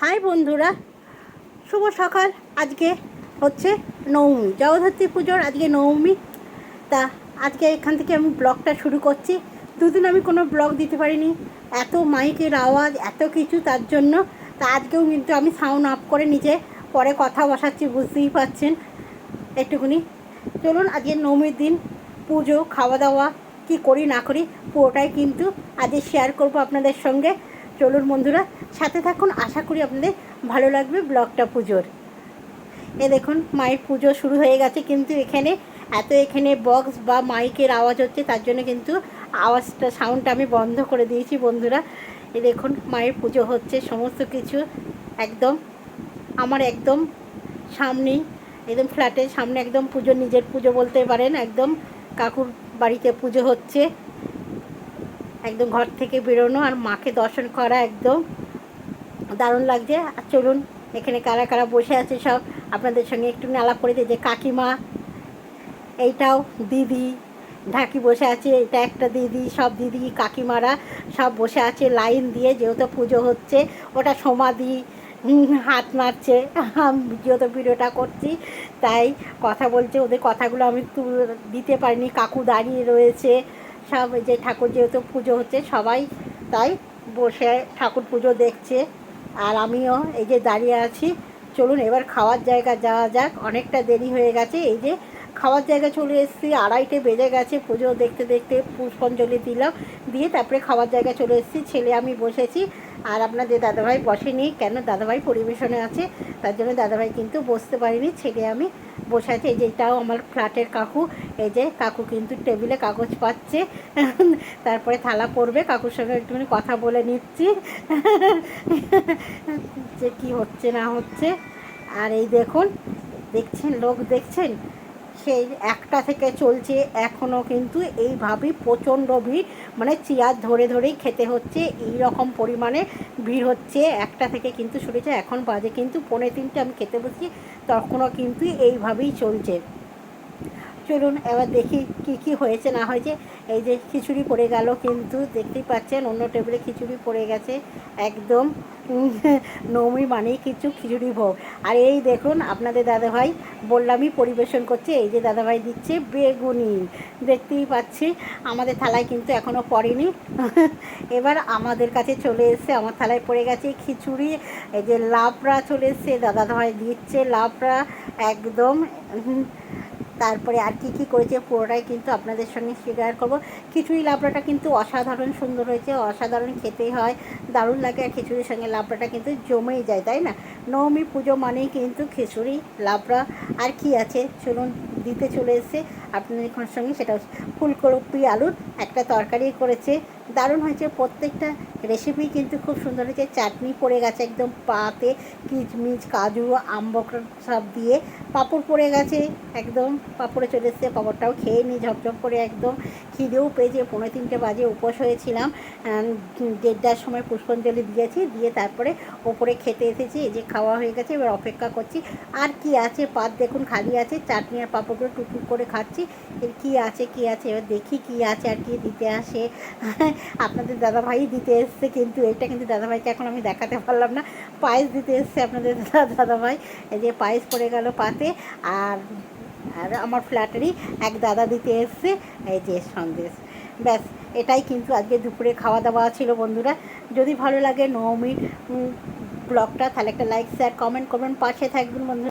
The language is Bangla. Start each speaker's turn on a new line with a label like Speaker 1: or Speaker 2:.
Speaker 1: হাই বন্ধুরা, শুভ সকাল। আজকে হচ্ছে নবমী, জগদ্ধাত্রী পুজোর আজকে নবমী। তা আজকে এখান থেকে আমি ব্লগটা শুরু করছি। দুদিন আমি কোনো ব্লগ দিতে পারিনি। এত মাইকের আওয়াজ, এত কিছু তার জন্য। তা আজকেও কিন্তু আমি সাউন্ড আপ করে নিজে পরে কথা বসাচ্ছি, বুঝতেই পারছেন। একটুখানি। চলুন, আজকে নবমীর দিন পুজো, খাওয়া দাওয়া, কি করি না করি, পুরোটাই কিন্তু আজকে শেয়ার করব আপনাদের সঙ্গে। চলুন বন্ধুরা, সাথে থাকুন। আশা করি আপনাদের ভালো লাগবে ব্লগটা, পুজোর। এ দেখুন, মায়ের পুজো শুরু হয়ে গেছে, কিন্তু এখানে, এত এখানে বক্স বা মাইকের আওয়াজ হচ্ছে, তার জন্য কিন্তু আওয়াজটা সাউন্ডটা আমি বন্ধ করে দিয়েছি, বন্ধুরা। এ দেখুন, মায়ের পুজো হচ্ছে, সমস্ত কিছু একদম, আমার একদম সামনেই, একদম ফ্ল্যাটের সামনে একদম পুজো, নিজের পুজো বলতে পারেন, একদম কাকুর বাড়িতে পুজো হচ্ছে। একদম ঘর থেকে বেরোনো আর মাকে দর্শন করা একদম। দারুণ লাগছে। আর চলুন, এখানে কারা কারা বসে আছে সব আপনাদের সঙ্গে একটু আলাপ করে দিই। যে কাকিমা, এইটাও দিদি, ঢাকি বসে আছে, এটা একটা দিদি, সব দিদি, কাকিমারা সব বসে আছে লাইন দিয়ে, যেহেতু পুজো হচ্ছে, ওটা সমাধি হাত মারছে যেহেতু ভিডিওটা করছি, তাই কথা বলছে, ওদের কথাগুলো আমি দিতে পারিনি। কাকু দাঁড়িয়ে রয়েছে। সব যে ঠাকুর যেহেতু পুজো হচ্ছে, সবাই তাই বসে ঠাকুর পুজো দেখছে। আর আমিও এই যে দাঁড়িয়ে আছি। চলুন এবার খাওয়ার জায়গা যাওয়া যাক। অনেকটা দেরি হয়ে গেছে। এই যে খাওয়ার জায়গা চলে এসেছি। আড়াইটে বেজে গেছে। পুজো দেখতে দেখতে পুষ্পাঞ্জলি দিলাম। দিয়ে তারপরে খাওয়ার জায়গা চলে এসেছি। ছেলে আমি বসেছি। আর আপনাদের দাদাভাই বসেনি। কেন? দাদাভাই পরিবেশনে আছে। তার জন্য দাদাভাই কিন্তু বসতে পারিনি। ছেলে আমি বসে আছে এই যে এটাও আমার ফ্ল্যাটের কাকু, এই যে কাকু কিন্তু টেবিলে কাগজ পাচ্ছে। তারপরে থালা পড়বে, কাকুর সঙ্গে একটুখানি কথা বলে নিচ্ছি। যে কি হচ্ছে না হচ্ছে। আর এই দেখুন, দেখছেন, লোক দেখছেন? সেই একটা থেকে চলছে। এখনও কিন্তু এইভাবেই প্রচণ্ড ভিড়। মানে চেয়ার ধরে ধরেই খেতে হচ্ছে এই রকম পরিমাণে ভিড় হচ্ছে। একটা থেকে কিন্তু শুরু হচ্ছে এখন বাজে। কিন্তু পনেরো তিনটে আমি খেতে বসছি, তখনও কিন্তু এইভাবেই চলছে। চলুন এবার দেখি কি কি হয়েছে না হয়েছে। এই যে খিচুড়ি পড়ে গেল কিন্তু দেখতেই পাচ্ছেন অন্য টেবিলে খিচুড়ি পড়ে গেছে একদম। উম, নবমী মানেই কিছু খিচুড়ি ভোগ। আর এই দেখুন আপনাদের দাদাভাই বললামই পরিবেশন করছে। এই যে দাদাভাই দিচ্ছে বেগুনি। দেখতেই পাচ্ছি আমাদের থালায় কিন্তু এখনও পড়েনি। এবার আমাদের কাছে চলে এসছে আমার থালায় পড়ে গেছে খিচুড়ি। এই যে লাবড়া চলে এসছে দাদাভাই দিচ্ছে লাবড়া একদম। তারপরে আর কি কি করেছে পুরোটাই কিন্তু আপনাদের সঙ্গে শেয়ার করব। খিচুড়ি লাবড়াটা কিন্তু অসাধারণ সুন্দর হয়েছে, অসাধারণ খেতেই হয়, দারুণ লাগে আর খিচুড়ির সঙ্গে লাবড়াটা কিন্তু জমেই যায়, তাই না? নবমী পুজো মানেই কিন্তু খিচুড়ি, লাবড়া, আর কি আছে? চলুন, দিতে চলে এসছে। আপনাদের সঙ্গে সেটা ফুলকপি, আলুর একটা তরকারি করেছে। দারুণ হয়েছে। প্রত্যেকটা রেসিপি কিন্তু খুব সুন্দর হয়েছে। চাটনি পড়ে গেছে একদম পাতে, কিচমিচ, কাজু আম্বকর সব দিয়ে। পাঁপড় পড়ে গেছে একদম। পাঁপড়ে চলে এসছে, পাঁপড়টাও খেয়ে নিই ঝপঝপ করে একদম। খিদেও পেয়েছে, পৌনে তিনটে বাজে উপোস হয়েছিলাম। দেড়টার সময় পুষ্পাঞ্জলি দিয়েছি, দিয়ে তারপরে ওপরে খেতে এসেছি। এই যে খাওয়া হয়ে গেছে, এবার অপেক্ষা করছি। আর কি আছে? পাত দেখুন, খালি আছে। চাটনি আর পাঁপড়গুলো টুকটুক করে খাচ্ছি। এর কী আছে, কি আছে? এবার দেখি কি আছে আর কি দিতে আসে। আপনাদের দাদাভাই দিতে এসছে, কিন্তু এটা কিন্তু দাদাভাইকে এখন আমি দেখাতে পারলাম না। পায়েস দিতে এসছে আপনাদের দাদা- দাদাভাই। এই যে পায়েস পড়ে গেল পাতে, আর আর আমার ফ্ল্যাটেরই এক দাদা দিতে এসছে। এই যে সন্দেশ। ব্যাস, এটাই কিন্তু আজকে দুপুরে খাওয়া দাওয়া ছিল বন্ধুরা। যদি ভালো লাগে নবমীর ব্লগটা, তাহলে একটা লাইক শেয়ার কমেন্ট করবেন। পাশে থাকবেন বন্ধুরা।